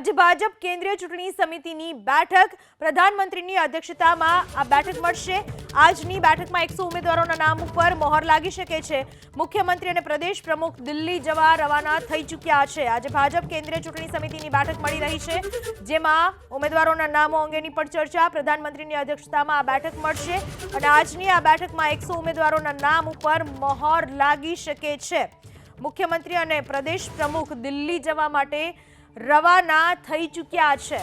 આજે ભાજપ કેન્દ્રીય ચૂંટણી સમિતિની બેઠક. પ્રધાનમંત્રીની અધ્યક્ષતામાં આ બેઠક મળશે. આજની બેઠકમાં એકસો ઉમેદવારોના નામ ઉપર મોહર લાગી શકે છે. મુખ્યમંત્રી અને પ્રદેશ પ્રમુખ દિલ્હી જવા રવાના થઈ ચૂક્યા છે. આજે ભાજપ કેન્દ્રીય ચૂંટણી સમિતિની બેઠક મળી રહી છે, જેમાં ઉમેદવારોના નામો અંગેની પણ ચર્ચા પ્રધાનમંત્રીની અધ્યક્ષતામાં આ બેઠક મળશે અને આજની આ બેઠકમાં એકસો ઉમેદવારોના નામ ઉપર મોહર લાગી શકે છે. મુખ્યમંત્રી અને પ્રદેશ પ્રમુખ દિલ્હી જવા માટે રવાના થઈ ચૂક્યા છે.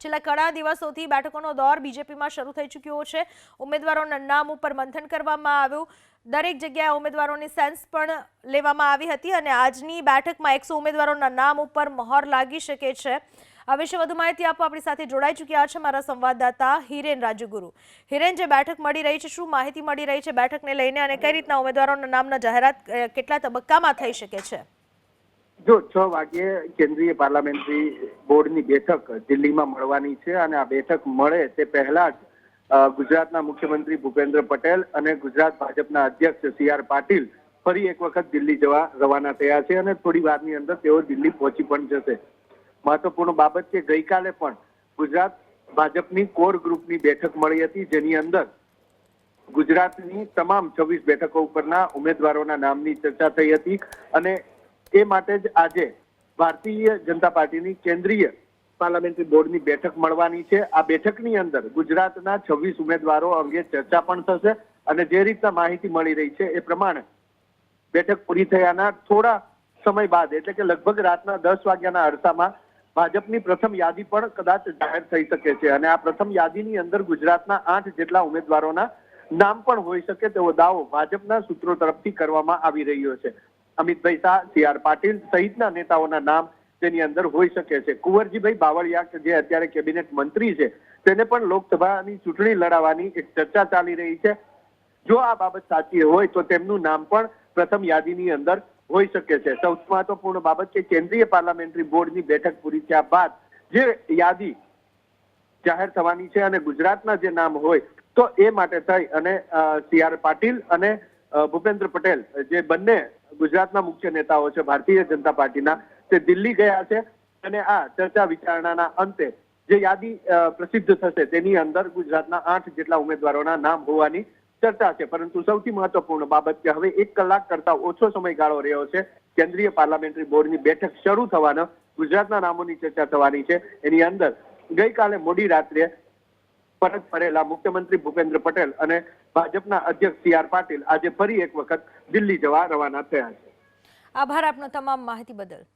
છેલ્લા ઘણા દિવસોથી બેઠકોનો દોર બીજેપીમાં શરૂ થઈ ચૂક્યો છે. ઉમેદવારોના નામ ઉપર મંથન કરવામાં આવ્યું. દરેક જગ્યાએ ઉમેદવારોની સેન્સ પણ લેવામાં આવી હતી અને આજની બેઠકમાં એકસો ઉમેદવારોના નામ ઉપર મહોર લાગી શકે છે. આ વિશે વધુ માહિતી આપવા આપણી સાથે જોડાઈ ચૂક્યા છે મારા સંવાદદાતા હિરેન રાજુગુરુ. હિરેન, જે બેઠક મળી રહી છે, શું માહિતી મળી રહી છે બેઠકને લઈને અને કઈ રીતના ઉમેદવારોના નામના જાહેરાત કેટલા તબક્કામાં થઈ શકે છે? જો છ વાગ્યે કેન્દ્રીય પાર્લામેન્ટરી બોર્ડની બેઠક દિલ્હીમાં મળવાની છે અને આ બેઠક મળે તે પહેલા જ ગુજરાતના મુખ્યમંત્રી ભૂપેન્દ્ર પટેલ અને ગુજરાત ભાજપના અધ્યક્ષ સી આર પાટીલ ફરી એક વખત દિલ્હી જવા રવાના થયા છે અને થોડી વારની અંદર તેઓ દિલ્હી પહોંચી પણ જશે. મહત્વપૂર્ણ બાબત કે ગઈકાલે પણ ગુજરાત ભાજપની કોર ગ્રુપની બેઠક મળી હતી, જેની અંદર ગુજરાતની તમામ છવ્વીસ બેઠકો ઉપરના ઉમેદવારોના નામની ચર્ચા થઈ હતી અને એ માટે જ આજે ભારતીય જનતા પાર્ટીની કેન્દ્રીય પાર્લામેન્ટરી બોર્ડની બેઠક મળવાની છે. આ બેઠકની અંદર ગુજરાતના છવ્વીસ ઉમેદવારો અંગે ચર્ચા પણ થશે અને જે રીતના માહિતી મળી રહી છે એ પ્રમાણે બેઠક પૂરી થયાના થોડા સમય બાદ, એટલે કે લગભગ રાતના દસ વાગ્યાના અરસામાં ભાજપની પ્રથમ યાદી પણ કદાચ જાહેર થઈ શકે છે અને આ પ્રથમ યાદીની અંદર ગુજરાતના આઠ જેટલા ઉમેદવારોના નામ પણ હોઈ શકે તેવો દાવો ભાજપના સૂત્રો તરફથી કરવામાં આવી રહ્યો છે. અમિતભાઈ શાહ, સી આર પાટીલ સહિતના નેતાઓના નામ તેની અંદર હોઈ શકે છે. કુંવરજીભાઈ બાવળિયા, કે જે અત્યારે કેબિનેટ મંત્રી છે, તેને પણ લોકસભાની ચૂંટણી લડાવવાની એક ચર્ચા ચાલી રહી છે. જો આ બાબત સાચી હોય તો તેમનું નામ પણ પ્રથમ યાદીની અંદર હોઈ શકે છે. સૌથી મહત્વપૂર્ણ બાબત કે કેન્દ્રીય પાર્લામેન્ટરી બોર્ડની બેઠક પૂરી થયા બાદ જે યાદી જાહેર થવાની છે અને ગુજરાતના જે નામ હોય તો એ માટે થઈ અને સી પાટીલ અને ભૂપેન્દ્ર પટેલ, જે બંને ગુજરાતના મુખ્ય નેતાઓ છે, ભારતીય જનતા પાર્ટીના, તે દિલ્હી ગયા છે અને આ ચર્ચા વિચારણાના અંતે જે યાદી પ્રસિદ્ધ થશે તેની અંદર ગુજરાતના આઠ જેટલા ઉમેદવારોના નામ હોવાની ચર્ચા છે. પરંતુ સૌથી મહત્વપૂર્ણ બાબત કે હવે એક કલાક કરતા ઓછો સમયગાળો રહ્યો છે. કેન્દ્રીય પાર્લામેન્ટરી બોર્ડની બેઠક શરૂ થવાનો, ગુજરાતના નામોની ચર્ચા થવાની છે. એની અંદર ગઈકાલે મોડી રાત્રે પરત ફરેલા મુખ્યમંત્રી ભૂપેન્દ્ર પટેલ અને ભાજપના અધ્યક્ષ સી આર પાટીલ આજે ફરી એક વખત દિલ્હી જવા રવાના થયા છે. આભાર આપનો તમામ માહિતી બદલ.